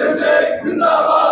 മുസ്ലിം league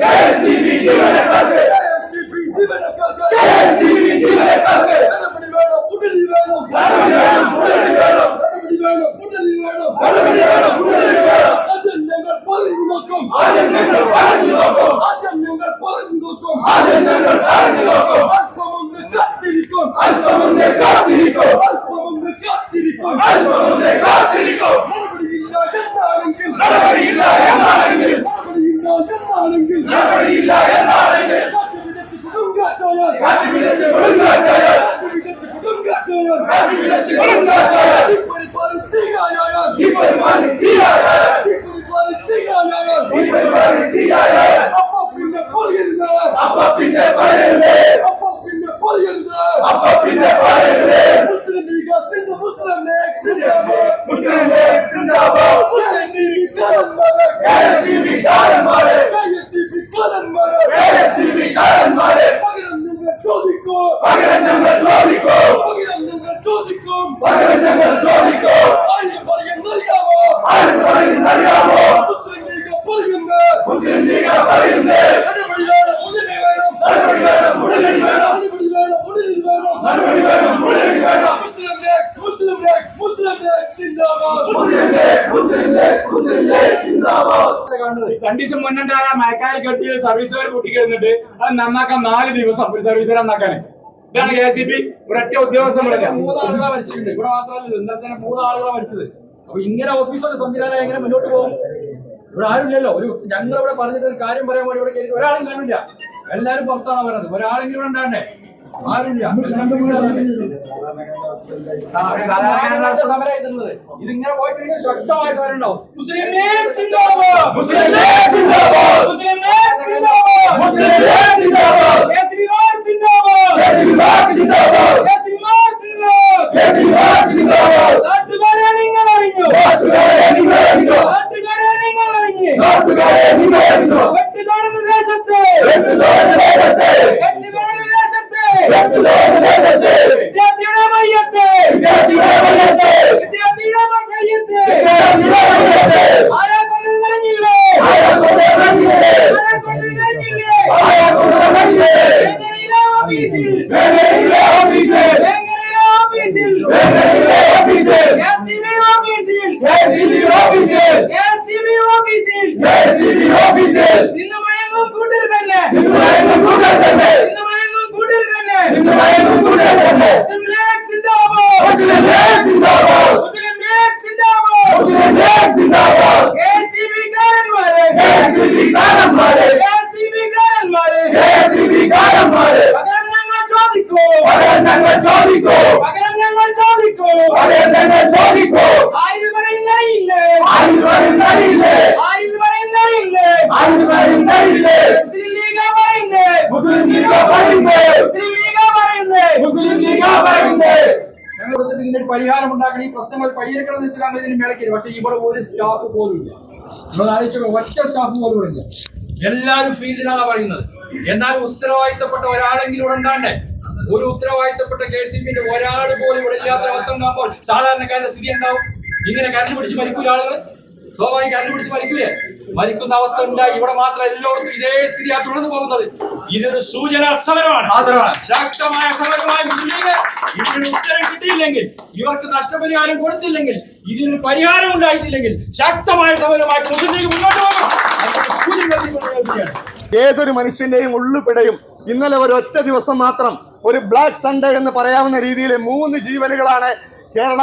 Yes. Allah. പകരം ഞങ്ങൾ ചോദിക്കോ ആര് പറയുന്നറിയാമോ ആര് പറയുന്നറിയാമോ മുസ്ലിം ലീഗ് പറയുന്ന മുസ്ലിം ലീഗ് പറയുന്നേ നടപടി വേണം ഉടനെ വേണം നടപടി വേണം ഉടനടി വേണം നടപടി വേണം ഉടനെ വേണം നടപടി വേണം ഉടനടി വേണം മുസ്ലിം ലീഗ് മുസ്ലിം ലീഗ് മുസ്ലിം ലീഗ് സിന്ദാബാദ് മുസ്ലിം ലീഗ് മുസ്ലിം ലീഗ് മുസ്ലിം ലീഗ് സിന്ദാബാദ് രണ്ടു ദിവസം മുന്നുണ്ടായ മഴക്കാല കെട്ടിയ സർവീസുകാർ പൊട്ടിക്കിരുന്നിട്ട് അത് നന്നാക്കാൻ നാല് ദിവസം ഒരു സർവീസുകാർ നന്നാക്കാന് ഇതാണ് കെ സി ബി ഒരൊറ്റ ഉദ്യോഗസ്ഥ വിളില്ല മൂന്നാളുകളെ മരിച്ചിട്ടുണ്ട്. ഇവിടെ മാത്രമല്ല ഇന്നലെ തന്നെ മൂന്നാളുകളെ മരിച്ചത്. അപ്പൊ ഇങ്ങനെ ഓഫീസുകളുടെ സംവിധാനം എങ്ങനെ മുന്നോട്ട് പോകും? ഇവിടെ ആരുമില്ലല്ലോ. ഒരു ഞങ്ങൾ ഇവിടെ പറഞ്ഞിട്ട് ഒരു കാര്യം പറയാൻ വേണ്ടി ഇവിടെ കയറി ഒരാളും കാണില്ല എല്ലാരും പുറത്താണ് പറയുന്നത്? ഒരാളെങ്കിലും ഇവിടെ ഉണ്ടാണ്ടേ ആരുമില്ല. ഇതിങ്ങനെ പോയി കഴിഞ്ഞാൽ ശക്തമായ സമരം ഉണ്ടാവും മുസ്ലിം ലീഗ് സിന്ദാബാദ്. മുസ്ലിം ലീഗ് സിന്ദാബാദ്. മുസ്ലിം ലീഗ് സിന്ദാബാദ്. മുസ്ലിം ലീഗ് സിന്ദാബാദ്. കേസരി മാർ സിന്ദാബാദ് കെ എസ് സി ബി സിന്ദാബാദ് കേസരി മാർ സിന്ദാബാദ് കെ എസ് സി ബി സിന്ദാബാദ് നാട്ടുകാരെ നിങ്ങൾ അറിഞ്ഞു നാട്ടുകാരെ നിങ്ങൾ അറിഞ്ഞോ നാട്ടുകാരെ നിങ്ങൾ അറിഞ്ഞു നാട്ടുകാരെ നിങ്ങൾ അറിഞ്ഞോ വെട്ടുകാടുന്ന ദേശത്ത് വെട്ടുതോട് ദേശത്തെ വെട്ടുകാടുന്ന ദേശത്ത് വെട്ടുതോട് ദേശത്തെ വിദ്യാർത്ഥിയുടെ മയ്യത്ത് വിദ്യാർത്ഥികളെ മയ്യത്തെ വിദ്യാർത്ഥിയുടെ മയ്യത്ത് വിദ്യാർത്ഥികളെ മയ്യത്തെ ആരാ കൊണ്ടു കഴിഞ്ഞില്ലേ ആരാ കൊണ്ടുവന്നില്ലേ ആരാ കൊണ്ടു കഴിഞ്ഞില്ലേ ആരാ കൊണ്ടുവന്നില്ലേ വേങ്ങരയിലെ ഓഫീസിൽ വേങ്ങരയിലെ ഓഫീസിൽ വേങ്ങരയിലെ ഓഫീസിൽ വേങ്ങരയിലെ ഓഫീസിൽ KCB ഓഫീസിൽ കെ എസ് സി ബി ഓഫീസിൽ KCB ഓഫീസിൽ കെ എസ് സി ബി ഓഫീസിൽ നിന്ന് മയങ്ങും കൂട്ടർ തന്നെ ഇന്ന് മയങ്ങും കൂട്ടർ തന്നെ നിന്ന് മയങ്ങും കൂട്ടർ തന്നെ ഇന്ന് മയങ്ങും കൂട്ടർ തന്നെ മുസ്ലിം ലീഗ് സിന്ദാബാദ് മുസ്ലിം ലീഗ് സിന്ദാബാദ് മുസ്ലിം ലീഗ് സിന്ദാബാദ് മുസ്ലിം ലീഗ് സിന്ദാബാദ് KCB കാരന്മാരെ കെ എസ് സി ബി കാരന്മാരെ KCB കാരന്മാരെ കെ എസ് സി ബി കാരന്മാരെ പകരം ഞങ്ങൾ ചോദിക്കൂ പകരം ഞങ്ങൾ ചോദിക്കോ പകരം ഞങ്ങൾ ചോദിക്കൂ പകരം ഞങ്ങൾ ചോദിക്കോ ആയത് പറയുന്നറിയില്ലേ ആര് പറയുന്നറിയില്ലേ ആയത് പറയുന്നറിയില്ലേ ആര് പറയുന്നറിയില്ലേ മുസ്ലിം ലീഗ് പറയുന്നേ മുസ്ലിം ലീഗ് പറയുന്നേ മുസ്ലിം ലീഗ് പറയുന്നേ മുസ്ലിം ലീഗ് പറയുന്നേ ഞങ്ങൾ കൊടുത്തിട്ട് ഇതിന്റെ ഒരു പരിഹാരം ഉണ്ടാക്കണം ഈ പ്രശ്നങ്ങൾ പരിഹരിക്കണം ഇതിന് മേലക്കരുത് പക്ഷെ ഇവിടെ ഒരു സ്റ്റാഫ് പോലും ഇല്ല. നമ്മൾ ആലോചിച്ചോ ഒറ്റ സ്റ്റാഫ് പോലും ഇല്ല. എല്ലാവരും ഫീൽഡിലാണ് പറയുന്നത്. എന്നാൽ ഉത്തരവാദിത്തപ്പെട്ട ഒരാളെങ്കിലും ഇവിടെ ഉണ്ടാണ്ടേ? ഒരു ഉത്തരവാദിത്തപ്പെട്ട കെ സി ബിന്റെ ഒരാൾ പോലും ഇവിടെ ഇല്ലാത്ത അവസ്ഥ ഉണ്ടാകുമ്പോൾ സാധാരണക്കാരുടെ സ്ഥിതി ഉണ്ടാവും ഇങ്ങനെ കരണ്ട് പിടിച്ച് മരിക്കൂല ആളുകൾ സ്വാഭാവിക കരണ്ട് പിടിച്ച് മരിക്കൂലേ? മരിക്കുന്ന അവസ്ഥ ഉണ്ടായി. ഇവിടെ മാത്രം എല്ലായിടത്തും ഇതേ സ്ഥിതിയാ തുടർന്നു പോകുന്നത്. ഇതൊരു സൂചന സമരമാണ്. ശക്തമായ സമരമായി ഇതിന് ഉത്തരം കിട്ടിയില്ലെങ്കിൽ ഇവർക്ക് നഷ്ടപരിഹാരം കൊടുത്തില്ലെങ്കിൽ ഇതിന് പരിഹാരം ഉണ്ടായിട്ടില്ലെങ്കിൽ ശക്തമായ സമരമായിട്ട് മുസ്ലിം മുന്നോട്ട് പോകണം. ഏതൊരു മനുഷ്യന്റെയും ഉള്ളുപിടയും ഇന്നലെ ഒരു ഒറ്റ ദിവസം മാത്രം ഒരു ബ്ലാക്ക് സൺഡേ എന്ന് പറയാവുന്ന രീതിയിലെ മൂന്ന് ജീവനുകളാണ് കേരള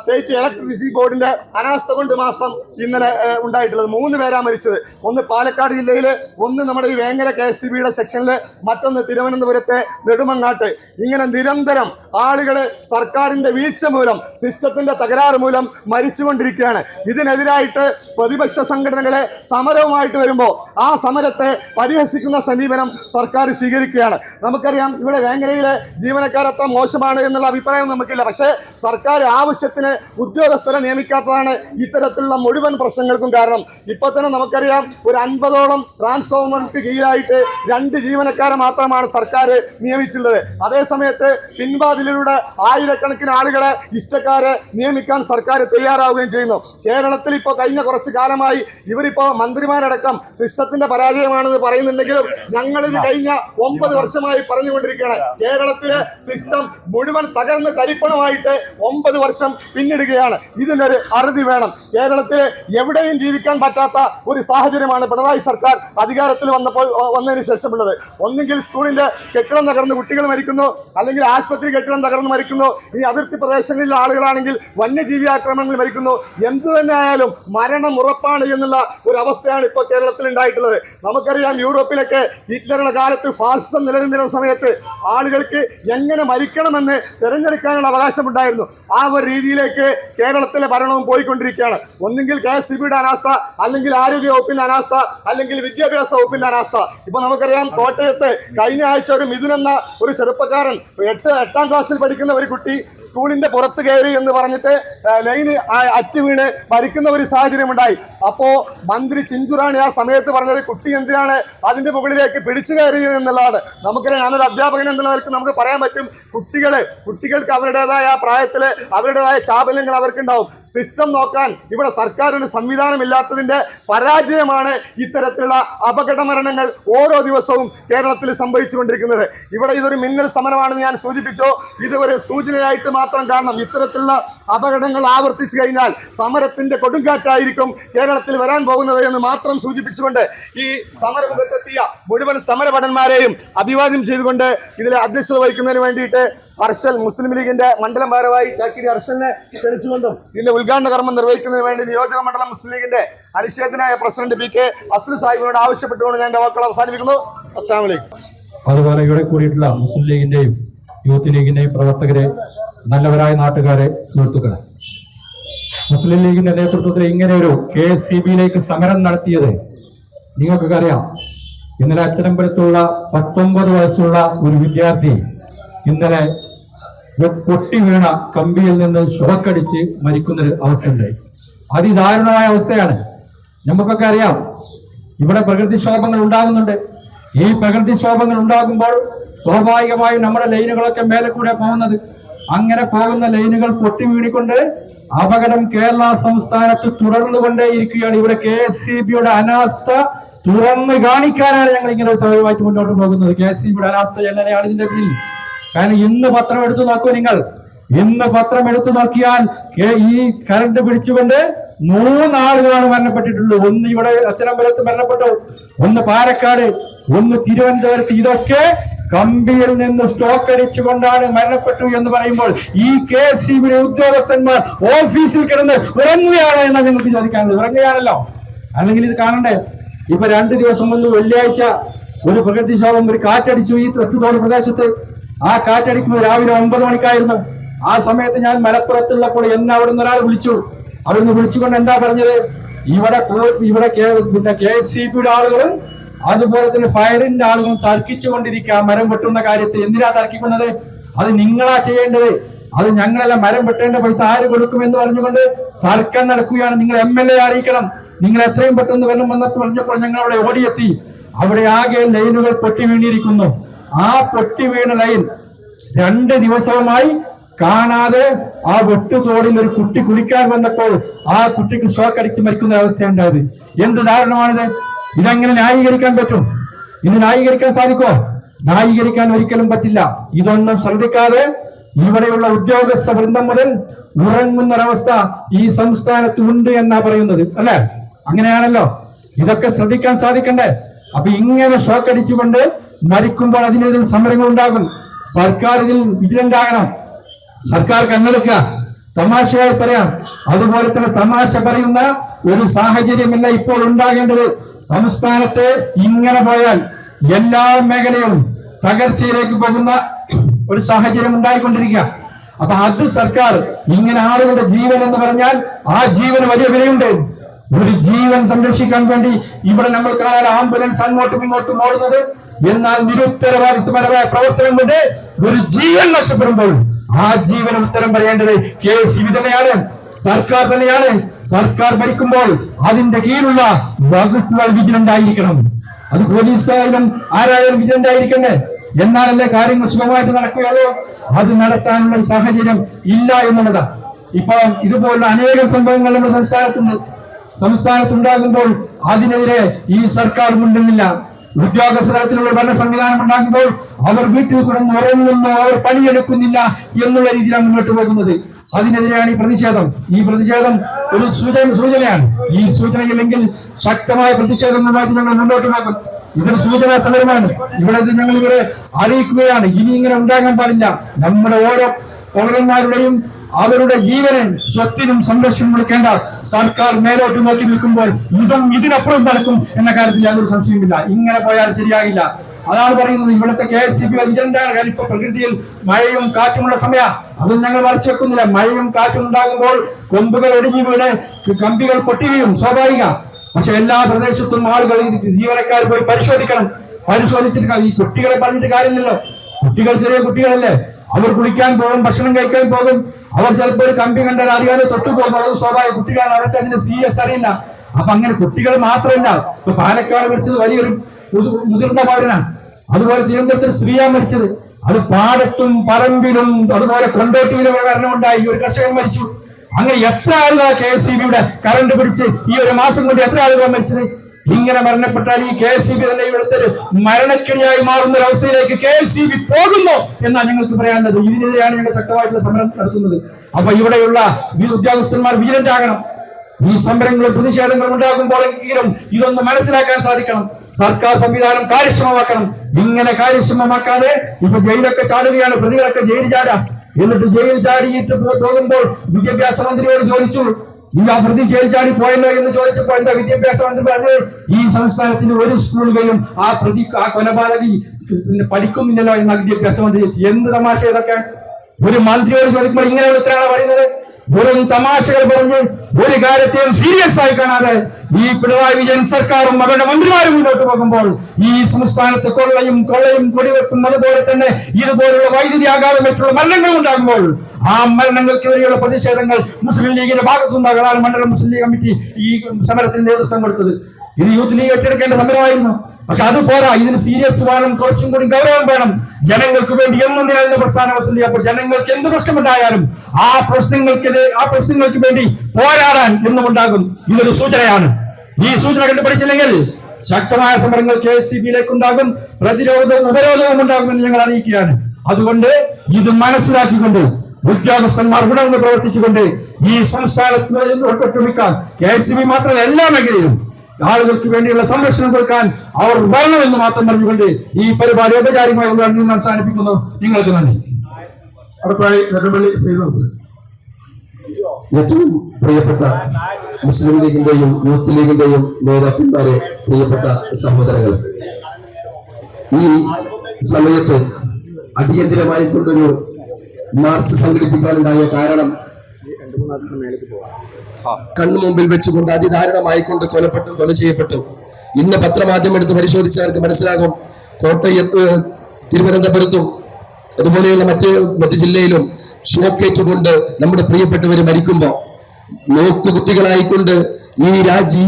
സ്റ്റേറ്റ് ഇലക്ട്രിസിറ്റി ബോർഡിന്റെ അനാസ്ഥ കൊണ്ട് മാസം ഇന്നലെ ഉണ്ടായിട്ടുള്ളത്. മൂന്ന് പേരാ മരിച്ചത്. ഒന്ന് പാലക്കാട് ജില്ലയിൽ ഒന്ന് നമ്മുടെ ഈ വേങ്ങര കെ എസ് സി ബിയുടെ സെക്ഷനിൽ മറ്റൊന്ന് തിരുവനന്തപുരത്തെ നെടുമങ്ങാട്ട്. ഇങ്ങനെ നിരന്തരം ആളുകൾ സർക്കാരിന്റെ വീഴ്ച മൂലം സിസ്റ്റത്തിന്റെ തകരാറ് മൂലം മരിച്ചുകൊണ്ടിരിക്കുകയാണ്. ഇതിനെതിരായിട്ട് പ്രതിപക്ഷ സംഘടനകളെ സമരവുമായിട്ട് വരുമ്പോൾ ആ സമരത്തെ പരിഹസിക്കുന്ന സമീപനം സർക്കാർ സ്വീകരിക്കുകയാണ്. നമുക്കറിയാം ഇവിടെ വേങ്ങരയിലെ ജീവനക്കാരത്ര മോശമാണ് എന്നുള്ള അഭിപ്രായം നമുക്കില്ല. പക്ഷേ സർക്കാർ ആവശ്യത്തിന് ഉദ്യോഗസ്ഥരെ നിയമിക്കാത്തതാണ് ഇത്തരത്തിലുള്ള മുഴുവൻ പ്രശ്നങ്ങൾക്കും കാരണം. ഇപ്പൊ തന്നെ നമുക്കറിയാം ഒരു അൻപതോളം ട്രാൻസ്ഫോമർക്ക് കീഴിലായിട്ട് രണ്ട് ജീവനക്കാരെ മാത്രമാണ് സർക്കാർ നിയമിച്ചിട്ടുള്ളത്. അതേസമയത്ത് പിൻവാതിലിലൂടെ ആയിരക്കണക്കിന് ആളുകളെ ഇഷ്ടക്കാരെ നിയമിക്കാൻ സർക്കാർ തയ്യാറാവുകയും ചെയ്യുന്നു. കേരളത്തിൽ ഇപ്പോൾ കഴിഞ്ഞ കുറച്ച് കാലമായി ഇവരിപ്പോൾ മന്ത്രിമാരടക്കം സിസ്റ്റത്തിന്റെ പരാജയമാണെന്ന് പറയുന്നുണ്ടെങ്കിലും ഞങ്ങളിത് കഴിഞ്ഞ ഒമ്പത് വർഷമായി പറഞ്ഞുകൊണ്ടിരിക്കുകയാണ്. കേരളത്തിലെ സിസ്റ്റം മുഴുവൻ തകർന്ന് തരിപ്പണമായിട്ട് ഒമ്പത് വർഷം പിന്നിടുകയാണ്. ഇതിനൊരു അറുതി വേണം. കേരളത്തിൽ എവിടെയും ജീവിക്കാൻ പറ്റാത്ത ഒരു സാഹചര്യമാണ് പിണറായി സർക്കാർ അധികാരത്തിൽ വന്നപ്പോൾ വന്നതിന് ശേഷമുള്ളത്. ഒന്നുകിൽ സ്കൂളിന്റെ കെട്ടിടം തകർന്ന് കുട്ടികൾ മരിക്കുന്നു അല്ലെങ്കിൽ ആശുപത്രി കെട്ടിടം തകർന്ന് മരിക്കുന്നു. ഈ അതിർത്തി പ്രദേശങ്ങളിലെ ആളുകളാണെങ്കിൽ വന്യജീവി ആക്രമണങ്ങൾ മരിക്കുന്നു. എന്ത് തന്നെ ആയാലും മരണം ഉറപ്പാണ് എന്നുള്ള ഒരു അവസ്ഥയാണ് ഇപ്പോൾ കേരളത്തിൽ ഉണ്ടായിട്ടുള്ളത്. നമുക്കറിയാം യൂറോപ്പിലൊക്കെ ഹിറ്റ്ലറുടെ കാലത്ത് ഫാസിസം നിലനിന്നിരുന്ന സമയത്ത് ആളുകൾക്ക് എങ്ങനെ മരിക്കണമെന്ന് തിരഞ്ഞെടുക്കാനുള്ള അവകാശമുണ്ടായിരുന്നു. ആ ഒരു രീതിയിലേക്ക് കേരളത്തിലെ ഭരണവും പോയിക്കൊണ്ടിരിക്കുകയാണ്. ഒന്നുകിൽ കെ എസ് സി ബിയുടെ അനാസ്ഥ അല്ലെങ്കിൽ ആരോഗ്യ വകുപ്പിന്റെ അനാസ്ഥ അല്ലെങ്കിൽ വിദ്യാഭ്യാസ വകുപ്പിന്റെ അനാസ്ഥ. ഇപ്പൊ നമുക്കറിയാം കോട്ടയത്ത് കഴിഞ്ഞ ആഴ്ച ഒരു മിഥുൻ എന്ന ഒരു ചെറുപ്പക്കാരൻ എട്ട് എട്ടാം ക്ലാസ്സിൽ പഠിക്കുന്ന ഒരു കുട്ടി സ്കൂളിന്റെ പുറത്ത് കയറി എന്ന് പറഞ്ഞിട്ട് ലൈന് അറ്റ് വീണ് മരിക്കുന്ന ഒരു സാഹചര്യം ഉണ്ടായി. അപ്പോ മന്ത്രി ചിഞ്ചുറാണി ആ സമയത്ത് പറഞ്ഞത് കുട്ടി എന്തിനാണ് അതിന്റെ മുകളിലേക്ക് പിടിച്ചു കയറിയത് എന്നുള്ളതാണ്. നമുക്കറിയാം ഞാനൊരു അധ്യാപകൻ എന്നുള്ള നിലയ്ക്ക് നമുക്ക് പറയാൻ പറ്റും. കുട്ടികളെ കുട്ടികൾക്ക് അവരുടേതായ പ്രായത്തിൽ അവരുടേതായ ചാബല്യങ്ങൾ അവർക്കുണ്ടാവും. സിസ്റ്റം നോക്കാൻ ഇവിടെ സർക്കാരിന് സംവിധാനമില്ലാത്തതിന്റെ പരാജയമാണ് ഇത്തരത്തിലുള്ള അപകട മരണങ്ങൾ ഓരോ ദിവസവും കേരളത്തിൽ സംഭവിച്ചുകൊണ്ടിരിക്കുന്നത്. ഇവിടെ ഇതൊരു മിന്നൽ സമരമാണെന്ന് ഞാൻ സൂചിപ്പിച്ചു. ഇത് ഒരു സൂചനയായിട്ട് മാത്രം കാരണം ഇത്തരത്തിലുള്ള അപകടങ്ങൾ ആവർത്തിച്ചു കഴിഞ്ഞാൽ സമരത്തിന്റെ കൊടുങ്കാറ്റായിരിക്കും കേരളത്തിൽ വരാൻ പോകുന്നത് എന്ന് മാത്രം സൂചിപ്പിച്ചുകൊണ്ട് ഈ സമരമുഖത്തെത്തിയ മുഴുവൻ സമരഭടന്മാരെയും അഭിവാദ്യം ചെയ്തുകൊണ്ട് ഇതിൽ അധ്യക്ഷത വഹിക്കുന്നതിന് വേണ്ടിയിട്ട് ഹർഷൽ മുസ്ലിം ലീഗിന്റെ മണ്ഡലം ഭാരവാഹി ചാക്കിരി ഹർഷലിനെ ക്ഷണിച്ചുകൊണ്ടും ഇതിന്റെ ഉദ്ഘാടന കർമ്മം നിർവഹിക്കുന്നതിന് വേണ്ടി നിയോജക മണ്ഡലം മുസ്ലിം ലീഗിന്റെ അനിശ്ചിതനായ പ്രസിഡന്റ് പി കെ അസ്ലു സാഹിബിനോട് ആവശ്യപ്പെട്ടുകൊണ്ട് ഞാൻ എന്റെ വാക്കുകൾ അവസാനിപ്പിക്കുന്നു. അസ്സാം വലൈക്കും അതുപോലെ ഇവിടെ കൂടിയിട്ടുള്ള മുസ്ലിം ലീഗിന്റെയും യൂത്ത് ലീഗിന്റെയും പ്രവർത്തകരെ നല്ലവരായ നാട്ടുകാരെ സുഹൃത്തുക്കളെ. മുസ്ലിം ലീഗിന്റെ നേതൃത്വത്തിൽ ഇങ്ങനെ ഒരു കെ എസ് സി ബിയിലേക്ക് സമരം നടത്തിയത് നിങ്ങൾക്കൊക്കെ അറിയാം. ഇന്നലെ അച്ചനമ്പലത്തുള്ള പത്തൊമ്പത് വയസ്സുള്ള ഒരു വിദ്യാർത്ഥി ഇന്നലെ പൊട്ടി വീണ കമ്പിയിൽ നിന്ന് ഷോക്കടിച്ച് മരിക്കുന്നൊരു അവസ്ഥയുണ്ടായി അതിദാരുണമായ അവസ്ഥയാണ്. നമുക്കൊക്കെ അറിയാം ഇവിടെ പ്രകൃതിക്ഷോഭങ്ങൾ ഉണ്ടാകുന്നുണ്ട്. ഈ പ്രകൃതിക്ഷോഭങ്ങൾ ഉണ്ടാകുമ്പോൾ സ്വാഭാവികമായും നമ്മുടെ ലൈനുകളൊക്കെ മേലെ കൂടെ പോകുന്നത് അങ്ങനെ പോകുന്ന ലൈനുകൾ പൊട്ടി വീണിക്കൊണ്ട് അപകടം കേരള സംസ്ഥാനത്ത് തുടർന്നുകൊണ്ടേയിരിക്കുകയാണ്. ഇവിടെ കെ എസ് സി ബിയുടെ അനാസ്ഥ തുറന്ന് കാണിക്കാനാണ് ഞങ്ങൾ ഇങ്ങനെ ഒരു സമയമായിട്ട് മുന്നോട്ട് പോകുന്നത്. കെ എസ് സി ബിയുടെ അനാസ്ഥ എങ്ങനെയാണ് ഇതിന്റെ പിന്നിൽ? കാരണം ഇന്ന് പത്രം എടുത്തു നോക്കൂ നിങ്ങൾ. ഇന്ന് പത്രം എടുത്തു നോക്കിയാൽ ഈ കറണ്ട് പിടിച്ചുകൊണ്ട് മൂന്നാളുകളാണ് മരണപ്പെട്ടിട്ടുള്ളത്. ഒന്ന് ഇവിടെ അച്ഛനമ്പലത്ത് മരണപ്പെട്ടു. ഒന്ന് പാലക്കാട് ഒന്ന് തിരുവനന്തപുരത്ത്. ഇതൊക്കെ കമ്പിയിൽ നിന്ന് സ്റ്റോക്ക് അടിച്ചുകൊണ്ടാണ് മരണപ്പെട്ടു എന്ന് പറയുമ്പോൾ ഈ കെ സി ബിയുടെ ഉദ്യോഗസ്ഥന്മാർ ഓഫീസിൽ കിടന്ന് ഉറങ്ങുകയാണ് എന്നാണ് നിങ്ങൾക്ക് ചോദിക്കാനുള്ളത്. ഉറങ്ങുകയാണല്ലോ. അല്ലെങ്കിൽ ഇത് കാണണ്ടേ? ഇപ്പൊ രണ്ടു ദിവസം മുമ്പ് വെള്ളിയാഴ്ച ഒരു പ്രകൃതിക്ഷോഭം ഒരു കാറ്റടിച്ചു ഈ തൊട്ടുതോട് പ്രദേശത്ത്. ആ കാറ്റടിക്കുമ്പോൾ രാവിലെ ഒമ്പത് മണിക്കായിരുന്നു. ആ സമയത്ത് ഞാൻ മലപ്പുറത്തുള്ളപ്പോൾ എന്നെ അവിടെ നിന്ന് ഒരാൾ വിളിച്ചു. അവിടുന്ന് വിളിച്ചുകൊണ്ട് എന്താ പറഞ്ഞത്? ഇവിടെ ഇവിടെ പിന്നെ കെ എസ് സി ബിയുടെ ആളുകളും അതുപോലെ തന്നെ ഫയറിന്റെ ആളുകളും തർക്കിച്ചുകൊണ്ടിരിക്കുക മരം വെട്ടുന്ന കാര്യത്തിൽ എന്തിനാ തർക്കിക്കുന്നത്? അത് നിങ്ങളാ ചെയ്യേണ്ടത്. അത് ഞങ്ങളല്ല മരം വെട്ടേണ്ട പൈസ ആര് കൊടുക്കും എന്ന് പറഞ്ഞുകൊണ്ട് തർക്കം നടക്കുകയാണ്. നിങ്ങൾ എം എൽ എ അറിയിക്കണം. നിങ്ങൾ എത്രയും പെട്ടെന്ന് വരണം വന്നിട്ട് പറഞ്ഞപ്പോൾ ഞങ്ങൾ അവിടെ ഓടിയെത്തി. അവിടെ ആകെ ലൈനുകൾ പൊട്ടി വീണിരിക്കുന്നു. ആ പൊട്ടി വീണ ലൈൻ രണ്ട് ദിവസമായി കാണാതെ ആ വെട്ടുതോടിൽ ഒരു കുട്ടി കുളിക്കാൻ വന്നപ്പോൾ ആ കുട്ടിക്ക് ഷോക്ക് അടിച്ച് മരിക്കുന്ന അവസ്ഥയുണ്ടായത്. എന്ത് ദാരുണമാണിത് ഇതെങ്ങനെ ന്യായീകരിക്കാൻ പറ്റും? ഇത് ന്യായീകരിക്കാൻ സാധിക്കോ ന്യായീകരിക്കാൻ ഒരിക്കലും പറ്റില്ല. ഇതൊന്നും ശ്രദ്ധിക്കാതെ ഇവിടെയുള്ള ഉദ്യോഗസ്ഥ വൃന്ദം മുതൽ ഉറങ്ങുന്നൊരവസ്ഥ ഈ സംസ്ഥാനത്ത് ഉണ്ട് എന്നാ പറയുന്നത് അല്ലെ? അങ്ങനെയാണല്ലോ. ഇതൊക്കെ ശ്രദ്ധിക്കാൻ സാധിക്കണ്ടേ? അപ്പൊ ഇങ്ങനെ ഷോക്ക് അടിച്ചുകൊണ്ട് മരിക്കുമ്പോൾ അതിനെതിരെ സമരങ്ങൾ ഉണ്ടാകും. സർക്കാർ ഇതിൽ വിജിലന്റ് സർക്കാർ കണ്ണെടുക്കുക. തമാശയായി പറയാം. അതുപോലെ തന്നെ തമാശ പറയുന്ന ഒരു സാഹചര്യമല്ല ഇപ്പോൾ ഉണ്ടാകേണ്ടത്. സംസ്ഥാനത്തെ ഇങ്ങനെ പോയാൽ എല്ലാ മേഖലയും തകർച്ചയിലേക്ക് പോകുന്ന ഒരു സാഹചര്യം ഉണ്ടായിക്കൊണ്ടിരിക്കുക. അപ്പൊ അത് സർക്കാർ ഇങ്ങനെ ആളുകളുടെ ജീവൻ എന്ന് പറഞ്ഞാൽ ആ ജീവന് വലിയ വിലയുണ്ട്. ഒരു ജീവൻ സംരക്ഷിക്കാൻ വേണ്ടി ഇവിടെ നമ്മൾ കാണാൻ ആംബുലൻസ് അങ്ങോട്ടും ഇങ്ങോട്ടും ഓടുന്നത്. എന്നാൽ നിരുത്തരവാദിത്വപരമായ പ്രവർത്തനം കൊണ്ട് ഒരു ജീവൻ നഷ്ടപ്പെടുമ്പോൾ ആ ജീവൻ ഉത്തരം പറയേണ്ടത് കെ സി സർക്കാർ തന്നെയാണ്. സർക്കാർ ഭരിക്കുമ്പോൾ അതിന്റെ കീഴിലുള്ള വകുപ്പുകൾ വിജിലന്റ് ആയിരിക്കണം അത് പോലീസായാലും ആരായാലും വിജിലന്റ് ആയിരിക്കണ്ടേ എന്നാലല്ലേ കാര്യങ്ങൾ സുഖമായിട്ട് നടക്കുകയുള്ളൂ. അത് നടത്താനുള്ള സാഹചര്യം ഇല്ല എന്നുള്ളതാ. ഇപ്പം ഇതുപോലുള്ള അനേകം സംഭവങ്ങൾ നമ്മുടെ സംസ്ഥാനത്തുണ്ട്. സംസ്ഥാനത്തുണ്ടാകുമ്പോൾ അതിനെതിരെ ഈ സർക്കാർ മുണ്ടുന്നില്ല. ഉദ്യോഗസ്ഥ തലത്തിലുള്ള ഭരണ സംവിധാനം ഉണ്ടാകുമ്പോൾ അവർ വീട്ടിൽ കിടന്ന് ഉറങ്ങുന്നു അവർ പണിയെടുക്കുന്നില്ല എന്നുള്ള രീതിയിലാണ് മുന്നോട്ട് പോകുന്നത്. അതിനെതിരെയാണ് ഈ പ്രതിഷേധം. ഈ പ്രതിഷേധം ഒരു സൂചന സൂചനയാണ്. ഈ സൂചനയില്ലെങ്കിൽ ശക്തമായ പ്രതിഷേധം ഞങ്ങൾ മുന്നോട്ട് പോകും ഇതൊരു സൂചനാ സമരമാണ്. ഇവിടെ ഞങ്ങൾ ഇവരെ അറിയിക്കുകയാണ്. ഇനി ഇങ്ങനെ ഉണ്ടാകാൻ പാടില്ല. നമ്മുടെ ഓരോ പൗരന്മാരുടെയും അവരുടെ ജീവനും സ്വത്തിനും സംരക്ഷണം കൊടുക്കേണ്ട സർക്കാർ മേലോട്ട് നോക്കി നിൽക്കുമ്പോൾ ഇതും ഇതിനപ്പുറം നടക്കും എന്ന കാര്യത്തിൽ യാതൊരു സംശയമില്ല ഇങ്ങനെ പോയാൽ ശരിയാകില്ല. അതാണ് പറയുന്നത്. ഇവിടുത്തെ കെ എസ് സി ബി വിജിലന്റാണ് കാര്യം ഇപ്പൊ പ്രകൃതിയിൽ മഴയും കാറ്റുമുള്ള സമയ. അതും ഞങ്ങൾ മറച്ചു വെക്കുന്നില്ല. മഴയും കാറ്റും ഉണ്ടാകുമ്പോൾ കൊമ്പുകൾ ഒടിഞ്ഞു വീണ് കമ്പികൾ പൊട്ടുകയും സ്വാഭാവിക. പക്ഷെ എല്ലാ പ്രദേശത്തും ആളുകൾ ജീവനക്കാർ പോയി പരിശോധിക്കണം. പരിശോധിച്ചിട്ട് ഈ കുട്ടികളെ പറഞ്ഞിട്ട് കാര്യമില്ലല്ലോ. കുട്ടികൾ ചെറിയ കുട്ടികളല്ലേ? അവർ കുളിക്കാൻ പോകും ഭക്ഷണം കഴിക്കാൻ പോകും. അവർ ചിലപ്പോൾ ഒരു കമ്പി കണ്ടാൽ അറിയാതെ തൊട്ടു പോകും. അത് സ്വാഭാവിക കുട്ടികളാണ്. അവർക്ക് അതിന്റെ സീരിയസ് അറിയില്ല അപ്പൊ അങ്ങനെ കുട്ടികൾ മാത്രമല്ല. ഇപ്പൊ പാലക്കാട് മരിച്ചത് വലിയൊരു മുതി- മുതിർന്ന പൗരനാണ്. അതുപോലെ തിരുവനന്തപുരത്ത് സ്ത്രീയാ മരിച്ചത്. അത് പാടത്തും പറമ്പിലും അതുപോലെ കൊണ്ടോട്ടിയിലും ഒരു മരണമുണ്ടായി. ഒരു കർഷകൻ മരിച്ചു. അങ്ങനെ എത്ര ആളുകളാണ് കെ എസ് സി ബിയുടെ കറണ്ട് പിടിച്ച് ഈ ഒരു മാസം കൊണ്ട് എത്ര ആളുകളാണ് മരിച്ചത്? ഇങ്ങനെ മരണപ്പെട്ടാൽ ഈ കെ സി ബി തന്നെ ഇവിടുത്തെ മരണക്കിണിയായി മാറുന്ന ഒരു അവസ്ഥയിലേക്ക് കെ സി ബി പോകുന്നു എന്നാണ് ഞങ്ങൾക്ക് പറയാനുള്ളത്. ഇതിനെതിരെയാണ് ഞങ്ങൾ ശക്തമായിട്ടുള്ള സമരം നടത്തുന്നത്. അപ്പൊ ഇവിടെയുള്ള ഉദ്യോഗസ്ഥന്മാർ വിജിലന്റ് ആകണം ഈ സമരങ്ങളും പ്രതിഷേധങ്ങളും ഉണ്ടാകുമ്പോഴെങ്കിലും ഇതൊന്ന് മനസ്സിലാക്കാൻ സാധിക്കണം. സർക്കാർ സംവിധാനം കാര്യക്ഷമമാക്കണം. ഇങ്ങനെ കാര്യക്ഷമമാക്കാതെ ഇപ്പൊ ജയിലൊക്കെ ചാടുകയാണ് പ്രതികളൊക്കെ ജയിൽ ചാടാം. എന്നിട്ട് ജയിൽ ചാടിയിട്ട് പോകുമ്പോൾ വിദ്യാഭ്യാസ മന്ത്രിയോട് ചോദിച്ചു ആ കയറി ചാടി പോയല്ലോ എന്ന് ചോദിച്ചപ്പോൾ എന്താ വിദ്യാഭ്യാസ മന്ത്രി പറഞ്ഞു ഈ സംസ്ഥാനത്തിന് ഒരു സ്കൂളുകളിലും ആ പ്രതി ആ കൊലപാതകി പഠിക്കുന്നില്ലല്ലോ എന്ന വിദ്യാഭ്യാസ മന്ത്രി എന്ത് തമാശ ഇതൊക്കെ? ഒരു മന്ത്രിയോട് ചോദിക്കുമ്പോൾ ഇങ്ങനെയുള്ള ഉത്തരമാണ് പറയുന്നത്? വെറും തമാശകൾ പറഞ്ഞ് ഒരു കാര്യത്തെയും സീരിയസ് ആയി കാണാതെ ഈ പിണറായി വിജയൻ സർക്കാരും അവരുടെ മന്ത്രിമാരും മുന്നോട്ട് പോകുമ്പോൾ ഈ സംസ്ഥാനത്ത് കൊള്ളയും കൊള്ളയും കൊടിവെപ്പും അതുപോലെ തന്നെ ഇതുപോലുള്ള വൈദ്യുതി ആഘാതം മറ്റുള്ള മരണങ്ങൾ ഉണ്ടാകുമ്പോൾ ആ മരണങ്ങൾക്കെതിരെയുള്ള പ്രതിഷേധങ്ങൾ മുസ്ലിം ലീഗിന്റെ ഭാഗത്തുനിന്നാണ്. മണ്ഡലം മുസ്ലിം ലീഗ് കമ്മിറ്റി ഈ സമരത്തിന് നേതൃത്വം കൊടുത്തത്. ഇത് യൂത്ത് ലീഗ് ഏറ്റെടുക്കേണ്ട സമരമായിരുന്നു. പക്ഷെ അത് പോരാ. ഇതിന് സീരിയസ് വേണം കുറച്ചും കൂടി ഗൗരവം വേണം. ജനങ്ങൾക്ക് വേണ്ടി എന്നും നിലനിന്ന പ്രസ്ഥാനം അപ്പോൾ ജനങ്ങൾക്ക് എന്ത് പ്രശ്നമുണ്ടായാലും ആ പ്രശ്നങ്ങൾക്ക് ആ പ്രശ്നങ്ങൾക്ക് വേണ്ടി പോരാടാൻ എന്നും ഉണ്ടാകും. ഇതൊരു സൂചനയാണ്. ഈ സൂചന കണ്ടുപിടിച്ചില്ലെങ്കിൽ ശക്തമായ സമരങ്ങൾ കെ എസ് സി ബിയിലേക്ക് ഉണ്ടാകും. പ്രതിരോധവും ഉപരോധവും ഉണ്ടാകുമെന്ന് ഞങ്ങൾ അറിയിക്കുകയാണ്. അതുകൊണ്ട് ഇത് മനസ്സിലാക്കിക്കൊണ്ട് ഉദ്യോഗസ്ഥന്മാർ ഉണർന്ന് പ്രവർത്തിച്ചുകൊണ്ട് ഈ സംസ്ഥാനത്ത് ഒട്ടൊട്ടുമിക്കാൻ കെ എസ് സി ബി മാത്രമല്ല എല്ലാ മേഖലയിലും ആളുകൾക്ക് വേണ്ടിയുള്ള സംരക്ഷണം കൊടുക്കാൻ അവർ വരണമെന്ന് മാത്രം പറഞ്ഞുകൊണ്ട് ഈ പരിപാടി ഔപചാരികമായി ഉദ്ഘാടനം അവസാനിപ്പിക്കുന്നു. നിങ്ങൾക്ക് നന്ദി. അടുത്തായി നെടുമ്പള്ളി ശ്രീനിവാസൻ ഏറ്റവും പ്രിയപ്പെട്ട മുസ്ലിം ലീഗിന്റെയും യൂത്ത് ലീഗിന്റെയും നേതാക്കന്മാരെ പ്രിയപ്പെട്ട സഹോദരങ്ങൾ ഈ സമയത്ത് അടിയന്തിരമായി കൊണ്ടൊരു മാർച്ച് സംഘടിപ്പിക്കാനുണ്ടായ കാരണം കണ്ണു മുമ്പിൽ വെച്ചുകൊണ്ട് അതിധാരണമായിക്കൊണ്ട് കൊണ്ട് കൊലപ്പെട്ടു കൊല ചെയ്യപ്പെട്ടു. ഇന്ന് പത്രമാധ്യമം എടുത്ത് പരിശോധിച്ചവർക്ക് മനസ്സിലാകും. കോട്ടയത്ത് തിരുവനന്തപുരത്തും അതുപോലെയുള്ള മറ്റ് മറ്റ് ജില്ലയിലും ഷോക്കേറ്റുകൊണ്ട് നമ്മുടെ പ്രിയപ്പെട്ടവർ മരിക്കുമ്പോൾ നോക്കുകുത്തികളായിക്കൊണ്ട് ഈ രാജ്യ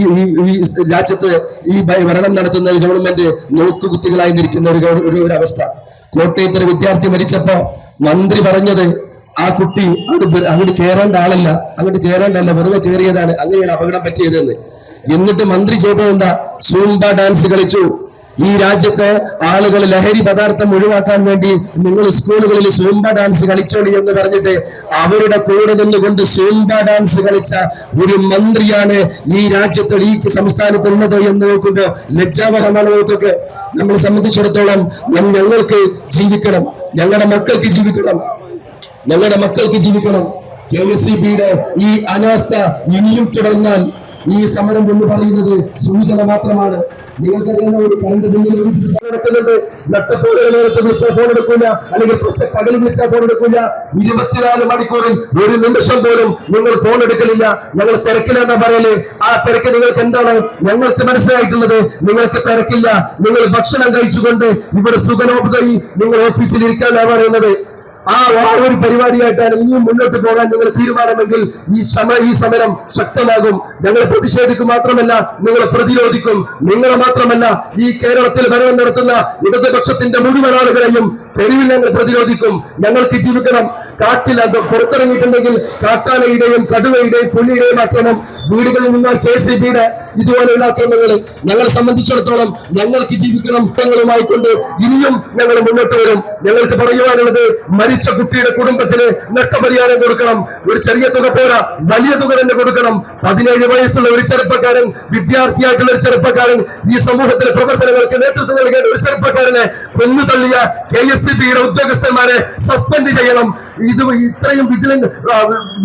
ഈ രാജ്യത്ത് ഈ ഭരണം നടത്തുന്ന ഗവൺമെന്റ് നോക്കുകുത്തികളായി നിൽക്കുന്ന ഒരു ഒരു അവസ്ഥ. കോട്ടയത്തൊരു വിദ്യാർത്ഥി മരിച്ചപ്പോ മന്ത്രി പറഞ്ഞത് ആ കുട്ടി അങ്ങോട്ട് അങ്ങോട്ട് കയറേണ്ട ആളല്ല. അങ്ങോട്ട് കയറേണ്ടല്ല വെറുതെ കയറിയതാണ് അങ്ങനെയാണ് അപകടം പറ്റിയതെന്ന്. എന്നിട്ട് മന്ത്രി ചെയ്തത് എന്താ? സൂംബ ഡാൻസ് കളിച്ചു. ഈ രാജ്യത്തെ ആളുകൾ ലഹരി പദാർത്ഥം ഒഴിവാക്കാൻ വേണ്ടി നിങ്ങൾ സ്കൂളുകളിൽ സൂംബ ഡാൻസ് കളിച്ചോളി എന്ന് പറഞ്ഞിട്ട് അവരുടെ കൂടെ നിന്നുകൊണ്ട് സൂംബ ഡാൻസ് കളിച്ച ഒരു മന്ത്രിയാണ് ഈ രാജ്യത്ത് ഈ സംസ്ഥാനത്ത് ഉള്ളത് എന്ന് നോക്കുമ്പോ ലജ്ജാവഹമാണ് നോക്കൊക്കെ. നമ്മളെ സംബന്ധിച്ചിടത്തോളം ഞങ്ങൾക്ക് ജീവിക്കണം. ഞങ്ങളുടെ മക്കൾക്ക് ജീവിക്കണം. ഞങ്ങളുടെ മക്കൾക്ക് ജീവിക്കണം. കെ എസ് സി ബിയുടെ ഈ അനാസ്ഥ ഇനിയും തുടർന്നാൽ ഈ സമരം എന്ന് പറയുന്നത് സൂചന മാത്രമാണ്. നിങ്ങൾക്കറിയാവുന്ന ഒരു കറണ്ട് ബില്ലിൽ ഒരു ദിവസം നടക്കുന്നുണ്ട്. നട്ടപ്പോടെ നേരത്ത് വിളിച്ചാൽ ഫോൺ എടുക്കില്ല അല്ലെങ്കിൽ പച്ച പകൽ വിളിച്ചാൽ ഫോൺ എടുക്കില്ല ഇരുപത്തിനാല് മണിക്കൂറിൽ ഒരു നിമിഷം പോലും നിങ്ങൾ ഫോൺ എടുക്കലില്ല. ഞങ്ങൾ തിരക്കിലാന്നാ പറയൽ. ആ തിരക്ക് നിങ്ങൾക്ക് എന്താണ്? ഞങ്ങൾക്ക് മനസ്സിലായിട്ടുള്ളത്. നിങ്ങൾക്ക് തിരക്കില്ല. നിങ്ങൾ ഭക്ഷണം കഴിച്ചുകൊണ്ട് ഇവിടെ സുഖനോപതായി നിങ്ങൾ ഓഫീസിൽ ഇരിക്കാനാ പറയുന്നത്. ആ ഒരു പരിപാടിയായിട്ടാണ് ഇനിയും മുന്നോട്ട് പോകാൻ നിങ്ങൾ തീരുമാനമെങ്കിൽ ഈ സമ ഈ സമരം ശക്തമാകും. ഞങ്ങൾ പ്രതിഷേധിക്കും മാത്രമല്ല നിങ്ങൾ പ്രതിരോധിക്കും. നിങ്ങളെ മാത്രമല്ല ഈ കേരളത്തിൽ ഭരണം നടത്തുന്ന ഇടതുപക്ഷത്തിന്റെ മുഴുവൻ ആളുകളെയും തെരുവിൽ ഞങ്ങൾ പ്രതിരോധിക്കും. ഞങ്ങൾക്ക് ജീവിക്കണം. കാട്ടിൽ അത് പുറത്തിറങ്ങിയിട്ടുണ്ടെങ്കിൽ കാട്ടാനയുടെയും കടുവയുടെയും പുള്ളിയുടെയും ആക്രമണം വീടുകളിൽ നിന്ന് കെ സി ബിയുടെ ഇതുപോലെയുള്ള ആക്രമണങ്ങൾ ഞങ്ങളെ സംബന്ധിച്ചിടത്തോളം ഞങ്ങൾക്ക് ജീവിക്കണം ഞങ്ങളുമായി കൊണ്ട് ഇനിയും ഞങ്ങൾ മുന്നോട്ട് വരും. ഞങ്ങൾക്ക് പറയുവാനുള്ളത് മരിച്ച കുട്ടിയുടെ കുടുംബത്തിന് നഷ്ടപരിഹാരം കൊടുക്കണം. ഒരു ചെറിയ തുക പോരാ വലിയ തുക തന്നെ കൊടുക്കണം. പതിനേഴ് വയസ്സുള്ള ഒരു ചെറുപ്പക്കാരൻ വിദ്യാർത്ഥിയായിട്ടുള്ള ഒരു ചെറുപ്പക്കാരൻ ഈ സമൂഹത്തിലെ പ്രവർത്തനങ്ങൾക്ക് നേതൃത്വം നൽകേണ്ട ഒരു ചെറുപ്പക്കാരനെ കൊന്നു തള്ളിയ കെ എസ് ഉദ്യോഗസ്ഥന്മാരെ സസ്പെൻഡ് ചെയ്യണം. ഇത് ഇത്രയും വിജിലന്റ്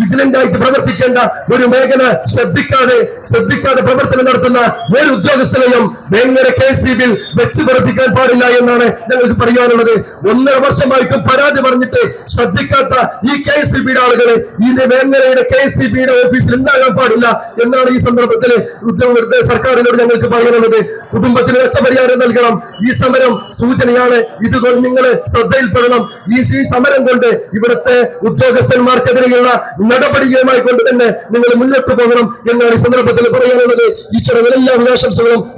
വിജിലന്റ് ആയിട്ട് പ്രവർത്തിക്കേണ്ട ഒരു മേഖല ശ്രദ്ധിക്കാതെ ശ്രദ്ധിക്കാതെ പ്രവർത്തനം നടത്തുന്ന ഒരു ഉദ്യോഗസ്ഥനെയും വേങ്ങര കെ സി ബിൽ വെച്ച് പറപ്പിക്കാൻ പാടില്ല എന്നാണ് ഞങ്ങൾക്ക് പറയാനുള്ളത്. ഒന്നര വർഷമായിട്ടും പരാതി പറഞ്ഞിട്ട് ശ്രദ്ധിക്കാത്ത ഈ കെ എസ് സി ബിയുടെ ആളുകളെ ഈ വേങ്ങരയുടെ കെ എസ് സി ബിയുടെ ഓഫീസിൽ ഉണ്ടാകാൻ പാടില്ല എന്നാണ് ഈ സന്ദർഭത്തിൽ ഉദ്യോഗസ്ഥ സർക്കാരിനോട് ഞങ്ങൾക്ക് പറയാനുള്ളത് കുടുംബത്തിന് നഷ്ടപരിഹാരം നൽകണം. ഈ സമരം സൂചനയാണ്. ഇതുകൊണ്ട് നിങ്ങൾ ശ്രദ്ധയിൽപ്പെടണം. ഈ ഈ സമരം കൊണ്ട് ഇവിടുത്തെ ഉദ്യോഗസ്ഥന്മാർക്കെതിരെയുള്ള നടപടികളുമായി കൊണ്ട് തന്നെ നിങ്ങൾ മുന്നോട്ട് പോകണം എന്നാണ് ഈ സന്ദർഭത്തിൽ പറയാനുള്ളത്. ഈ ചടങ്ങിൽ എല്ലാ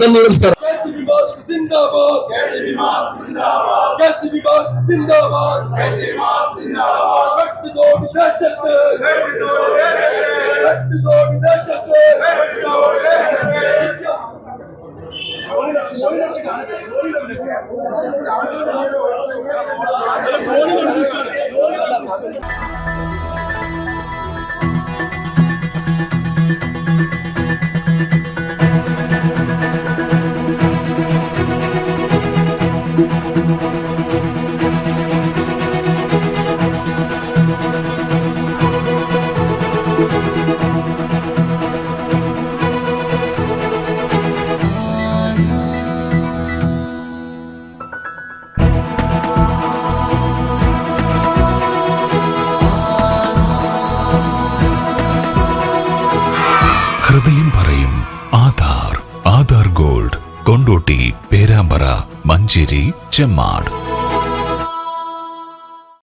നന്ദി നമസ്കാരം. Zindabad, Zindabad, Zindabad, Zindabad, Zindabad, Vetti doğru dehşetli, Vetti doğru dehşetli, Vetti doğru dehşetli, Vetti doğru dehşetli. Thank you. Música Manjeri Chemmad.